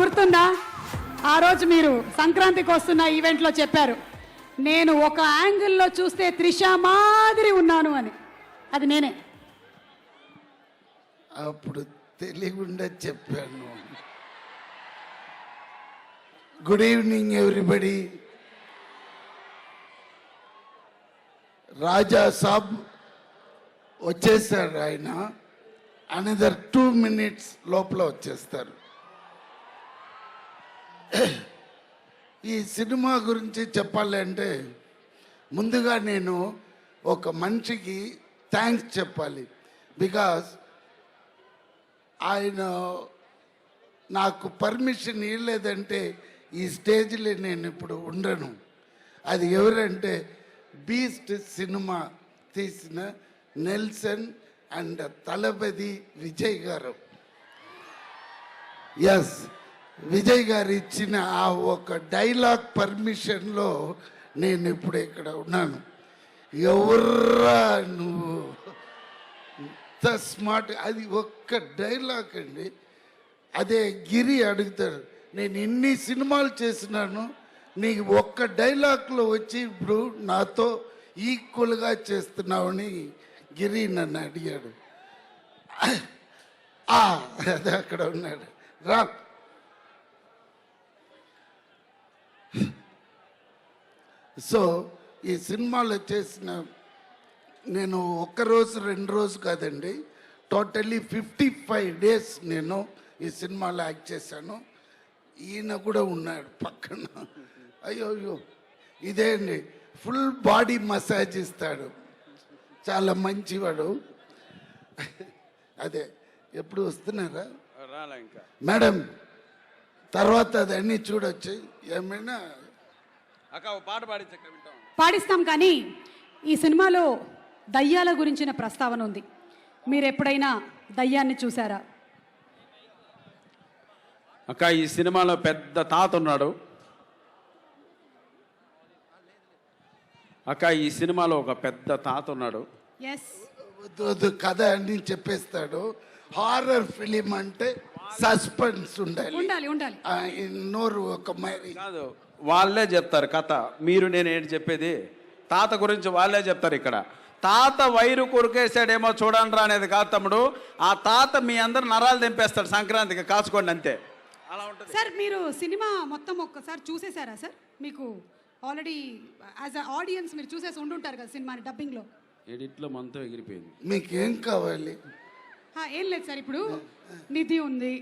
గుర్తుందా? ఆ రోజు మీరు సంక్రాంతికి వస్తున్న ఈవెంట్లో చెప్పారు. నేను ఒక యాంగిల్లో చూస్తే త్రిష మాదిరి ఉన్నాను అని. అది నేనే. అప్పుడు తెలియకుండా చెప్పాను. Good evening everybody Raja Saab వచ్చేసారు ఆయన. అనదర్ టూ మినిట్స్ లోపల వచ్చేస్తారు. ఈ సినిమా గురించి చెప్పాలి అంటే ముందుగా నేను ఒక మనిషికి థ్యాంక్స్ చెప్పాలి. బికాస్ ఆయన నాకు పర్మిషన్ ఇవ్వలేదంటే ఈ స్టేజ్లో నేను ఇప్పుడు ఉండను. అది ఎవరంటే బీస్ట్ సినిమా తీసిన నెల్సన్ అండ్ తలపతి విజయ్ గారు. ఎస్ విజయ్ గారు ఇచ్చిన ఆ ఒక డైలాగ్ పర్మిషన్లో నేను ఇప్పుడు ఇక్కడ ఉన్నాను. ఎవర్రా నువ్వు? ఇంత స్మార్ట్ అది ఒక్క డైలాగ్ అండి. అదే గిరి అడుగుతాడు నేను ఇన్ని సినిమాలు చేసినాను నీకు ఒక్క డైలాగ్లో వచ్చి ఇప్పుడు నాతో ఈక్వల్గా చేస్తున్నావని గిరి నన్ను అడిగాడు. ఆ, అదే అక్కడ ఉన్నాడు. రా. సో ఈ సినిమాలో చేసిన నేను ఒక్క రోజు రెండు రోజు కాదండి టోటల్లీ ఫిఫ్టీ ఫైవ్ డేస్ నేను ఈ సినిమాలో యాక్ట్ చేశాను. ఈయన కూడా ఉన్నాడు పక్కన. అయ్యో అయ్యో. ఇదే అండి. ఫుల్ బాడీ మసాజ్ ఇస్తాడు. చాలా మంచివాడు. అదే ఎప్పుడు వస్తున్నారా? రాలే ఇంకా. మేడం తర్వాత అది అన్నీ చూడొచ్చు. ఏమైనా పాడిస్తాం కానీ ఈ సినిమాలో దయ్యాల గురించిన ప్రస్తావన ఉంది. మీరు ఎప్పుడైనా దయ్యాన్ని చూసారా అక్క ఈ సినిమాలో పెద్ద తాత ఉన్నాడు. అక్క ఈ సినిమాలో ఒక పెద్ద తాత ఉన్నాడు. ఎస్ వద్దు వద్దు కథ అన్ని చెప్పేస్తాడు. హారర్ ఫిలిం అంటే సస్పెన్స్ ఉండాలి. ఉండాలి ఉండాలి. నోరు ఒక మరి. కాదు వాళ్ళే చెప్తారు కథ. మీరు నేను ఏంటి చెప్పేది? తాత గురించి వాళ్ళే చెప్తారు ఇక్కడ. తాత వైరు కొరికేసాడేమో చూడండి అనేది కాదు తమ్ముడు. ఆ తాత మీ అందరు నరాలు తెంపేస్తాడు సంక్రాంతికి కాచుకోండి అంతే. అలా ఉంటుంది. సార్ మీరు సినిమా మొత్తం ఒక్కసారి చూసేశారా సార్? మీకు ఆల్రెడీ యాజ్ అ ఆడియన్స్ మీరు చూసేసి ఉండుంటారు కదా సినిమాని డబ్బింగ్లో ఎడిట్లో మనతో ఎగిరిపోయింది. మీకేం కావాలి? ఏం లేదు సార్ ఇప్పుడు నిధి ఉంది.